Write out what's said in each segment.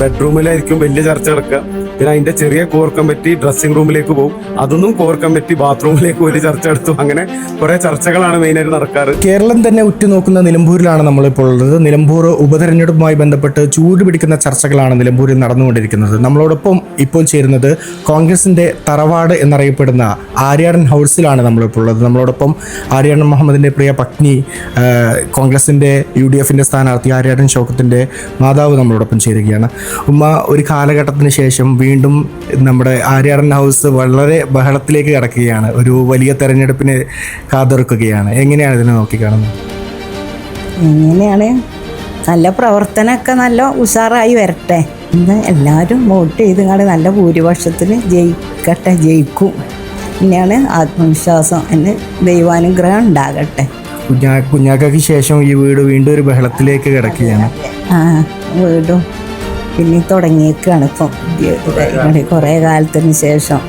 ബെഡ്റൂമിലായിരിക്കും വലിയ ചർച്ച നടക്കുക. പിന്നെ അതിന്റെ ചെറിയ കോർ കമ്മിറ്റി ഡ്രസ്സിംഗ് റൂമിലേക്ക് പോകും. അതൊന്നും കോർ കമ്മിറ്റി ബാത്റൂമിലേക്ക് ഒരു ചർച്ച എടുത്തു. അങ്ങനെ കുറെ ചർച്ചകളാണ് മെയിനായിട്ട് നടക്കാറ്. കേരളം തന്നെ ഉറ്റുനോക്കുന്ന നിലമ്പൂരിലാണ് നമ്മളിപ്പോൾ ഉള്ളത്. നിലമ്പൂർ ഉപതെരഞ്ഞെടുപ്പുമായി ബന്ധപ്പെട്ട് ചൂട് പിടിക്കുന്ന ചർച്ചകളാണ് നിലമ്പൂരിൽ നടന്നുകൊണ്ടിരിക്കുന്നത്. നമ്മളോടൊപ്പം ഇപ്പോൾ ചേരുന്നത് കോൺഗ്രസിന്റെ തറവാട് എന്നറിയപ്പെടുന്ന ആര്യാടൻ ഹൗസിലാണ് നമ്മളിപ്പോൾ ഉള്ളത്. നമ്മളോടൊപ്പം ആര്യാടൻ മുഹമ്മദിന്റെ പ്രിയ പത്നി കോൺഗ്രസിന്റെ യു ഡി എഫിന്റെ സ്ഥാനാർത്ഥി ആര്യാടൻ ഷോക്കത്തിന്റെ മാതാവ് നമ്മളോടൊപ്പം ചേരുകയാണ്. ഉമ്മ ഒരു കാലഘട്ടത്തിന് ശേഷം വീണ്ടും നമ്മുടെ ആര്യാടൻ ഹൗസ് വളരെ ബഹളത്തിലേക്ക് കിടക്കുകയാണ്. ഒരു വലിയ തെരഞ്ഞെടുപ്പിന് കാതൊറുക്കുകയാണ്. എങ്ങനെയാണ് ഇതിനെ നോക്കിക്കാണുന്നത്? എങ്ങനെയാണ്? നല്ല പ്രവർത്തനമൊക്കെ നല്ല ഉഷാറായി വരട്ടെ. ഇന്ന് എല്ലാവരും വോട്ട് ചെയ്ത് കണ്ട് നല്ല ഭൂരിപക്ഷത്തിന് ജയിക്കട്ടെ ജയിക്കും. പിന്നെയാണ് ആത്മവിശ്വാസം എന്ന് ദൈവാനുഗ്രഹം ഉണ്ടാകട്ടെ. കുഞ്ഞാ കുഞ്ഞാക്കയ്ക്ക് ശേഷം ഈ വീട് വീണ്ടും ഒരു ബഹളത്തിലേക്ക് കിടക്കുകയാണ്. ആ വീടും പിന്നെ തുടങ്ങിയേക്കാണ് ഇപ്പം. ഇങ്ങനെ കുറേ കാലത്തിന് ശേഷം.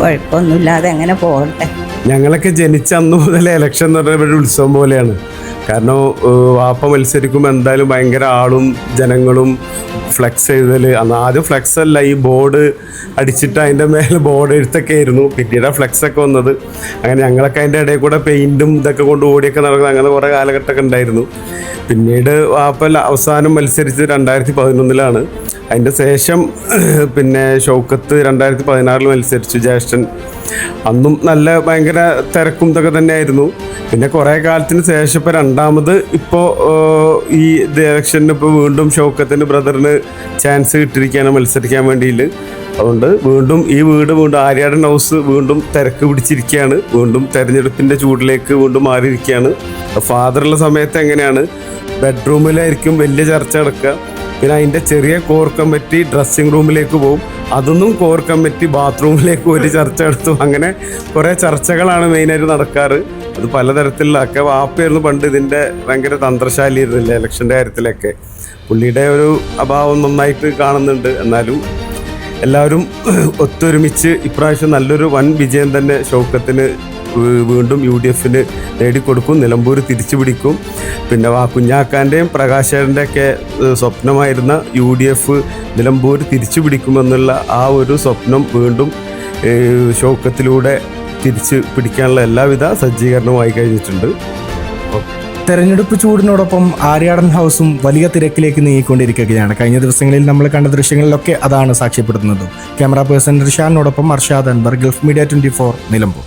കുഴപ്പമൊന്നുമില്ലാതെ അങ്ങനെ പോകട്ടെ. ഞങ്ങളൊക്കെ ജനിച്ച അന്ന് മുതലേ ഇലക്ഷൻ എന്ന് പറഞ്ഞ ഒരു ഉത്സവം പോലെയാണ്. കാരണം വാപ്പ മത്സരിക്കുമ്പോൾ എന്തായാലും ഭയങ്കര ആളും ജനങ്ങളും ഫ്ലെക്സ് ചെയ്തൽ അന്ന് ആദ്യം ഫ്ലെക്സ് അല്ല ഈ ബോർഡ് അടിച്ചിട്ട് അതിന്റെ മേലെ ബോർഡ് എഴുത്തൊക്കെ ആയിരുന്നു. പിന്നീട് ഫ്ലെക്സ് ഒക്കെ വന്നത്. അങ്ങനെ ഞങ്ങളൊക്കെ അതിന്റെ ഇടയിൽ കൂടെ പെയിന്റും ഇതൊക്കെ കൊണ്ട് ഓടിയൊക്കെ നടക്കുന്നത് അങ്ങനെ കുറേ കാലഘട്ടമൊക്കെ ഉണ്ടായിരുന്നു. പിന്നീട് വാപ്പ അവസാനം മത്സരിച്ചത് രണ്ടായിരത്തി പതിനൊന്നിലാണ് അതിന്റെ ശേഷം പിന്നെ ഷൗക്കത്ത് രണ്ടായിരത്തി പതിനാറിൽ മത്സരിച്ചു ജ്യേഷ്ഠൻ. അന്നും നല്ല ഭയങ്കര തിരക്കും ഇതൊക്കെ തന്നെയായിരുന്നു. പിന്നെ കുറേ കാലത്തിന് ശേഷം ഇപ്പോൾ രണ്ടാമത് ഇപ്പോൾ ഈ ഇലക്ഷന് ഇപ്പോൾ വീണ്ടും ഷൗക്കത്തിന്റെ ബ്രദറിന് ചാൻസ് കിട്ടിയിരിക്കുകയാണ് മത്സരിക്കാൻ വേണ്ടിയിട്ട് അതുകൊണ്ട് വീണ്ടും ഈ വീട് വീണ്ടും ആര്യാടൻ ഹൗസ് വീണ്ടും തിരക്ക് പിടിച്ചിരിക്കുകയാണ്. വീണ്ടും തെരഞ്ഞെടുപ്പിന്റെ ചൂടിലേക്ക് വീണ്ടും മാറിയിരിക്കുകയാണ്. ഫാദറുള്ള സമയത്ത് എങ്ങനെയാണ്? ബെഡ്റൂമിലായിരിക്കും വലിയ ചർച്ച നടക്കുക. പിന്നെ അതിന്റെ ചെറിയ കോർ കമ്മിറ്റി ഡ്രസ്സിംഗ് റൂമിലേക്ക് പോകും. അതൊന്നും കോർ കമ്മിറ്റി ബാത്റൂമിലേക്ക് ഒരു ചർച്ച എടുത്തു അങ്ങനെ കുറേ ചർച്ചകളാണ് മെയിനായിട്ട് നടക്കാറ്. അത് പലതരത്തിലുള്ള ഒക്കെ വാപ്പയായിരുന്നു പണ്ട് ഇതിന്റെ ഭയങ്കര തന്ത്രശാലിയായിരുന്നില്ല ഇലക്ഷന്റെ കാര്യത്തിലൊക്കെ. പുള്ളിയുടെ ഒരു അഭാവം നന്നായിട്ട് കാണുന്നുണ്ട്. എന്നാലും എല്ലാവരും ഒത്തൊരുമിച്ച് ഇപ്രാവശ്യം നല്ലൊരു വൻ വിജയം തന്നെ ഷൗക്കത്തിന് വീണ്ടും യു ഡി എഫിന് നേടിക്കൊടുക്കും. നിലമ്പൂർ തിരിച്ചു പിടിക്കും പിന്നെ ആ കുഞ്ഞാക്കാന്റെയും പ്രകാശേട്ടന്റെ ഒക്കെ സ്വപ്നമായിരുന്ന യു ഡി എഫ് നിലമ്പൂർ തിരിച്ചു പിടിക്കുമെന്നുള്ള ആ ഒരു സ്വപ്നം വീണ്ടും ഷൗക്കത്തിലൂടെ തിരിച്ച് പിടിക്കാനുള്ള എല്ലാവിധ സജ്ജീകരണവും കഴിഞ്ഞിട്ടുണ്ട്. തെരഞ്ഞെടുപ്പ് ചൂടിനോടൊപ്പം ആര്യാടൻ ഹൗസും വലിയ തിരക്കിലേക്ക് നീങ്ങിക്കൊണ്ടിരിക്കുകയാണ്. കഴിഞ്ഞ ദിവസങ്ങളിൽ നമ്മൾ കണ്ട ദൃശ്യങ്ങളിലൊക്കെ അതാണ് സാക്ഷ്യപ്പെടുത്തുന്നത്. Camera person റിഷാനോടൊപ്പം Arshad Anwar Gulf media twenty four Nilambur.